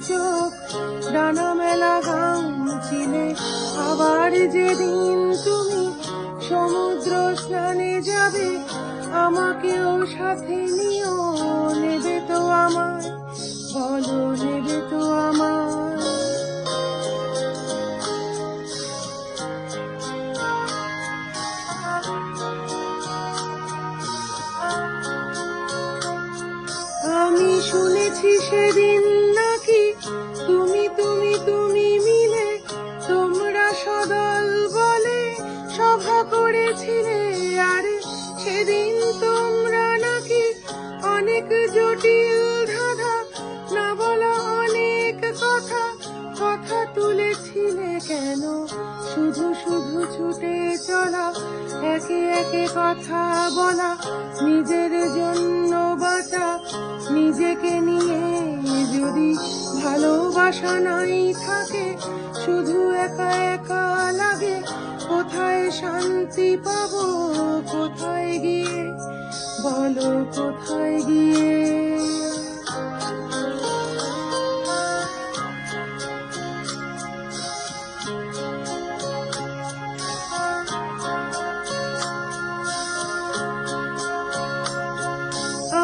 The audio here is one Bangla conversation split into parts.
চোখ ডানা মেলা গান ছিলে আবার যেদিন তুমি সমুদ্র স্নানে যাবে, আমাকেও সাথে নিও, নেবে তো আমার বলো নেবে তো আমার আমি শুনেছি সেদিন অনেক জটিল ধাঁধা, না বলা অনেক কথা। কথা তুলেছিলে কেন? শুধু শুধু ছুটে চলা, একে একে কথা বলা, নিজের জন্য বাঁচা, নিজেকে নিয়ে যদি ভালোবাসা নাই থাকে, শুধু একা একা লাগে, কোথায় শান্তি পাবো, কোথায় গিয়ে বলো কোথায় গিয়ে?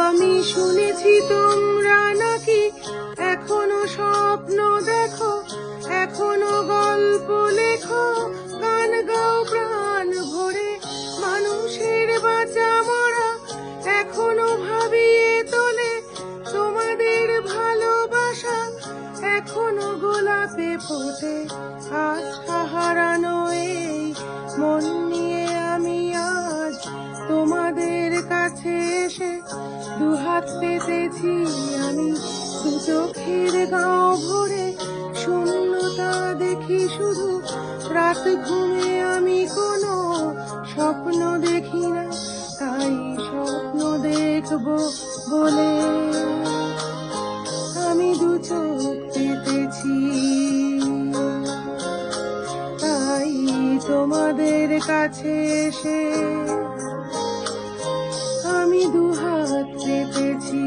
আমি শুনেছি তোমরা নাকি আশা হারানো এই মন নিয়ে আমি আজ তোমাদের কাছে এসে দুহাত পেতেছি আমি। চোখের গাঁও ভরে শূন্যতা দেখি শুধু। রাত ঘুমে আমি কোনো স্বপ্ন দেখি না, তাই স্বপ্ন দেখব বলে। আমি দু চোখ তোমাদের কাছে এসে আমি দু হাত পেতেছি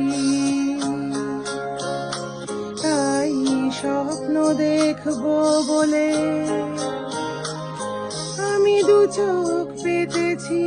তাই স্বপ্ন দেখব বলে আমি দু চোখ পেতেছি।